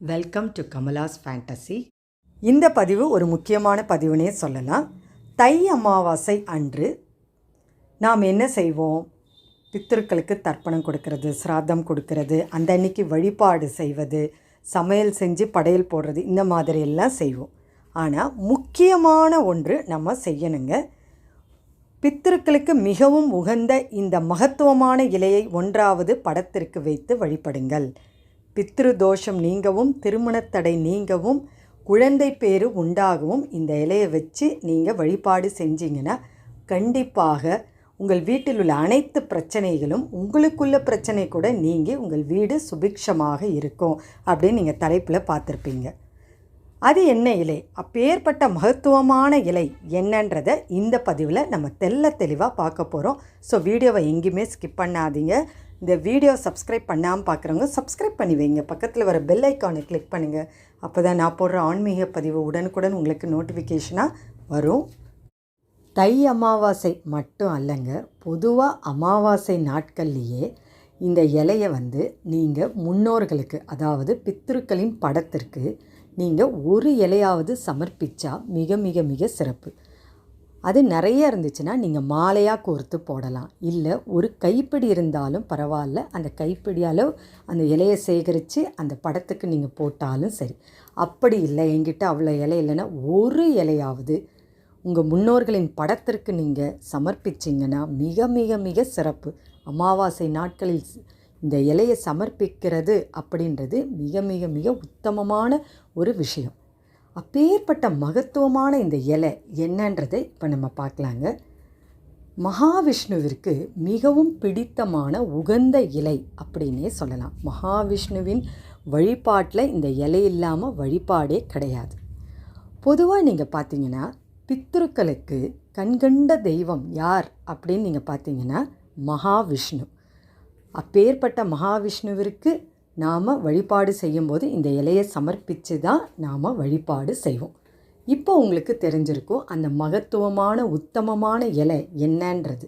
Welcome to Kamala's fantasy இந்த பதிவு ஒரு முக்கியமான பதிவுனே சொல்லலாம். தை அமாவாசை அன்று நாம் என்ன செய்வோம்? பித்திருக்களுக்கு தர்ப்பணம் கொடுக்கறது சிராதம் கொடுக்கறது அந்த அன்னைக்கு வழிபாடு செய்வது சமையல் செஞ்சு படையல் போடுறது இந்த மாதிரி எல்லாம் செய்வோம். ஆனால் முக்கியமான ஒன்று நம்ம செய்யணுங்க. பித்திருக்களுக்கு மிகவும் உகந்த இந்த மகத்துவமான இலையை ஒன்றாவது படத்திற்கு வைத்து வழிபடுங்கள். பித்ரு தோஷம் நீங்கவும் திருமணத்தடை நீங்கவும் குழந்தை பேரு உண்டாகவும் இந்த இலையை வச்சு நீங்கள் வழிபாடு செஞ்சீங்கன்னா கண்டிப்பாக உங்கள் வீட்டில் உள்ள அனைத்து பிரச்சனைகளும் உங்களுக்குள்ள பிரச்சனை கூட நீங்கி உங்கள் வீடு சுபிக்ஷமாக இருக்கும் அப்படின்னு நீங்கள் தலைப்பில் பார்த்துருப்பீங்க. அது என்ன இலை? அப்பேற்பட்ட மகத்துவமான இலை என்னன்றதை இந்த பதிவில் நம்ம தெல்ல தெளிவாக பார்க்க போகிறோம் ஸோ வீடியோவை எங்கேயுமே ஸ்கிப் பண்ணாதீங்க. இந்த வீடியோ சப்ஸ்கிரைப் பண்ணாமல் பார்க்குறவங்க சப்ஸ்கிரைப் பண்ணி வைங்க. பக்கத்தில் வர பெல் ஐக்கானை கிளிக் பண்ணுங்கள் அப்போ தான் நான் போடுற ஆன்மீக பதிவு உடனுக்குடன் உங்களுக்கு நோட்டிஃபிகேஷனாக வரும். தை அமாவாசை மட்டும் அல்லங்க பொதுவாக அமாவாசை நாட்கள்லேயே இந்த இலையை வந்து நீங்கள் முன்னோர்களுக்கு அதாவது பித்திருக்களின் படத்திற்கு நீங்கள் ஒரு இலையாவது சமர்ப்பித்தா மிக மிக மிக சிறப்பு. அது நிறைய இருந்துச்சுன்னா நீங்கள் மாலையாக கோர்த்து போடலாம். இல்லை ஒரு கைப்பிடி இருந்தாலும் பரவாயில்ல. அந்த கைப்பிடியால் அந்த இலையை சேகரித்து அந்த படத்துக்கு நீங்கள் போட்டாலும் சரி. அப்படி இல்லை என்கிட்ட அவ்வளோ இலை இல்லைன்னா ஒரு இலையாவது உங்கள் முன்னோர்களின் படத்திற்கு நீங்கள் சமர்ப்பிச்சிங்கன்னா மிக மிக மிக சிறப்பு. அமாவாசை நாட்களில் இந்த இலையை சமர்ப்பிக்கிறது அப்படின்றது மிக மிக மிக உத்தமமான ஒரு விஷயம். அப்பேற்பட்ட மகத்துவமான இந்த இலை என்னன்றதை இப்போ நம்ம பார்க்கலாங்க. மகாவிஷ்ணுவிற்கு மிகவும் பிடித்தமான உகந்த இலை அப்படின்னே சொல்லலாம். மகாவிஷ்ணுவின் வழிபாட்டில் இந்த இலை இல்லாமல் வழிபாடே கிடையாது. பொதுவாக நீங்கள் பார்த்தீங்கன்னா பித்ருக்களுக்கு கண்கண்ட தெய்வம் யார் அப்படின்னு நீங்கள் பார்த்தீங்கன்னா மகாவிஷ்ணு. அப்பேற்பட்ட மகாவிஷ்ணுவிற்கு நாம் வழிபாடு செய்யும்போது இந்த இலையை சமர்ப்பித்து தான் நாம் வழிபாடு செய்வோம். இப்போ உங்களுக்கு தெரிஞ்சிருக்கும் அந்த மகத்துவமான உத்தமமான இலை என்னன்றது.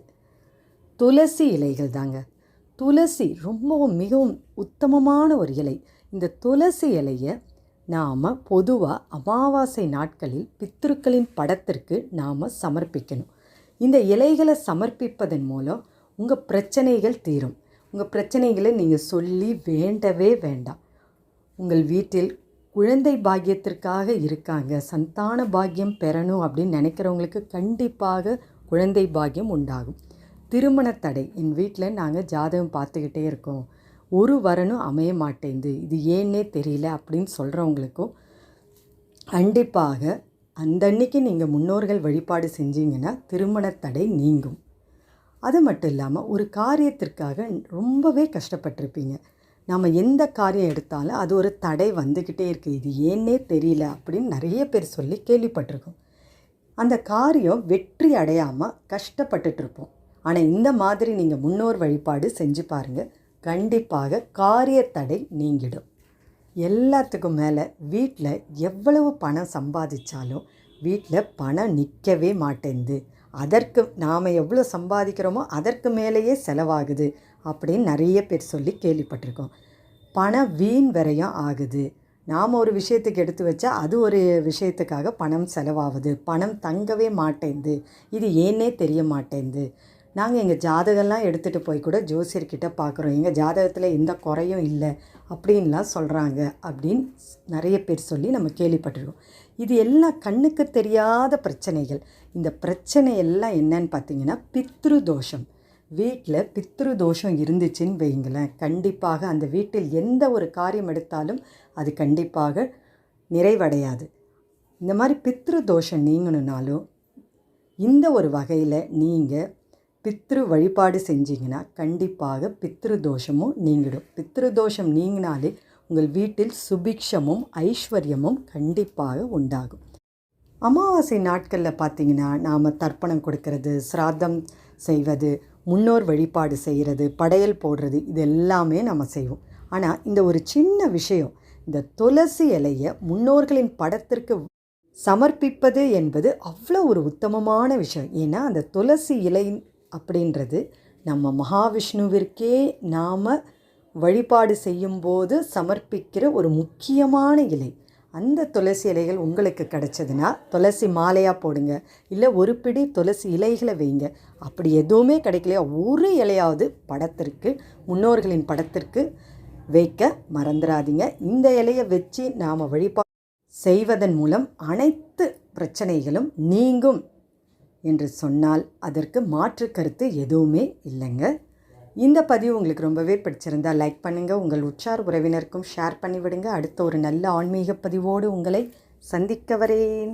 துளசி இலைகள் தாங்க. துளசி ரொம்பவும் மிகவும் உத்தமமான ஒரு இலை. இந்த துளசி இலையை நாம் பொதுவாக அமாவாசை நாட்களில் பித்திருக்களின் படத்திற்கு நாம் சமர்ப்பிக்கணும். இந்த இலைகளை சமர்ப்பிப்பதன் மூலம் உங்கள் பிரச்சனைகள் தீரும். உங்கள் பிரச்சனைகளை நீங்கள் சொல்லி வேண்டவே வேண்டாம். உங்கள் வீட்டில் குழந்தை பாக்கியத்திற்காக இருக்காங்க. சந்தான பாக்கியம் பெறணும் அப்படின்னு நினைக்கிறவங்களுக்கு கண்டிப்பாக குழந்தை பாக்கியம் உண்டாகும். திருமண தடை. என் வீட்டில் நாங்கள் ஜாதகம் பார்த்துக்கிட்டே இருக்கோம். ஒரு வரனும் அமைய மாட்டேங்குது. இது ஏன்னே தெரியல அப்படின்னு சொல்கிறவங்களுக்கும் கண்டிப்பாக அந்த அன்னைக்கு நீங்கள் முன்னோர்கள் வழிபாடு செஞ்சீங்கன்னா திருமண தடை நீங்கும். அது மட்டும் இல்லாமல் ஒரு காரியத்திற்காக ரொம்பவே கஷ்டப்பட்டிருப்பீங்க. நம்ம எந்த காரியம் எடுத்தாலும் அது ஒரு தடை வந்துக்கிட்டே இருக்குது இது ஏன்னே தெரியல அப்படின்னு நிறைய பேர் சொல்லி கேள்விப்பட்டிருக்கோம். அந்த காரியம் வெற்றி அடையாமல் கஷ்டப்பட்டுட்ருப்போம் ஆனால் இந்த மாதிரி நீங்கள் முன்னோர் வழிபாடு செஞ்சு பாருங்கள் கண்டிப்பாக காரிய தடை நீங்கிடும். எல்லாத்துக்கும் மேலே வீட்டில் எவ்வளவு பணம் சம்பாதிச்சாலும் வீட்டில் பணம் நிற்கவே மாட்டேங்குது அதற்கு நாம் எவ்வளோ சம்பாதிக்கிறோமோ அதற்கு மேலேயே செலவாகுது அப்படின்னு நிறைய பேர் சொல்லி கேள்விப்பட்டிருக்கோம். பணம் வீண் வரையும் ஆகுது. நாம் ஒரு விஷயத்துக்கு எடுத்து வச்சா அது ஒரு விஷயத்துக்காக பணம் செலவாகுது. பணம் தங்கவே மாட்டேங்குது. இது ஏன்னே தெரிய மாட்டேங்குது. நாங்கள் எங்கள் ஜாதகம்லாம் எடுத்துகிட்டு போய் கூட ஜோசியர்கிட்ட பார்க்குறோம் எங்கள் ஜாதகத்தில் எந்த குறையும் இல்லை அப்படின்லாம் சொல்கிறாங்க அப்படின்னு நிறைய பேர் சொல்லி நம்ம கேள்விப்பட்டிருக்கோம். இது எல்லாம் கண்ணுக்கு தெரியாத பிரச்சனைகள். இந்த பிரச்சனை எல்லாம் என்னன்னு பார்த்தீங்கன்னா பித்ரு தோஷம் வீட்டில் பித்ரு தோஷம் இருந்துச்சுன்னு வைங்களேன் கண்டிப்பாக அந்த வீட்டில் எந்த ஒரு காரியம் எடுத்தாலும் அது கண்டிப்பாக நிறைவடையாது. இந்த மாதிரி பித்ரு தோஷம் நீங்கணுனாலும் இந்த ஒரு வகையில் நீங்கள் பித்ரு வழிபாடு செஞ்சீங்கன்னா கண்டிப்பாக பித்ரு தோஷமும் நீங்கிடும். பித்ரு தோஷம் நீங்கினாலே உங்கள் வீட்டில் சுபிக்ஷமும் ஐஸ்வர்யமும் கண்டிப்பாக உண்டாகும். அமாவாசை நாட்களில் பார்த்தீங்கன்னா நாம் தர்ப்பணம் கொடுக்கறது சிராதம் செய்வது முன்னோர் வழிபாடு செய்கிறது படையல் போடுறது இது எல்லாமே நம்ம செய்வோம். ஆனால் இந்த ஒரு சின்ன விஷயம் இந்த துளசி இலையை முன்னோர்களின் படத்திற்கு சமர்ப்பிப்பது என்பது அவ்வளோ ஒரு உத்தமமான விஷயம். ஏன்னா அந்த துளசி இலையின் அப்படின்றது நம்ம மகாவிஷ்ணுவிற்கே நாம் வழிபாடு செய்யும்போது சமர்ப்பிக்கிற ஒரு முக்கியமான இலை. அந்த துளசி இலைகள் உங்களுக்கு கிடைச்சதுன்னா துளசி மாலையாக போடுங்க. இல்லை ஒரு பிடி துளசி இலைகளை வைங்க. அப்படி எதுவுமே கிடைக்கலையா? ஒரு இலையாவது படத்திற்கு முன்னோர்களின் படத்திற்கு வைக்க மறந்துடாதீங்க இந்த இலையை வச்சு நாம் வழிபா செய்வதன் மூலம் அனைத்து பிரச்சனைகளும் நீங்கும். என்று சொன்னால் அதற்கு மாற்று கருத்து எதுவுமே இல்லைங்க. இந்த பதிவு உங்களுக்கு ரொம்பவே பிடிச்சிருந்தால் லைக் பண்ணுங்கள் உங்கள் உற்றார் உறவினருக்கும் ஷேர் பண்ணிவிடுங்க. அடுத்த ஒரு நல்ல ஆன்மீக பதிவோடு உங்களை சந்திக்க வரேன்.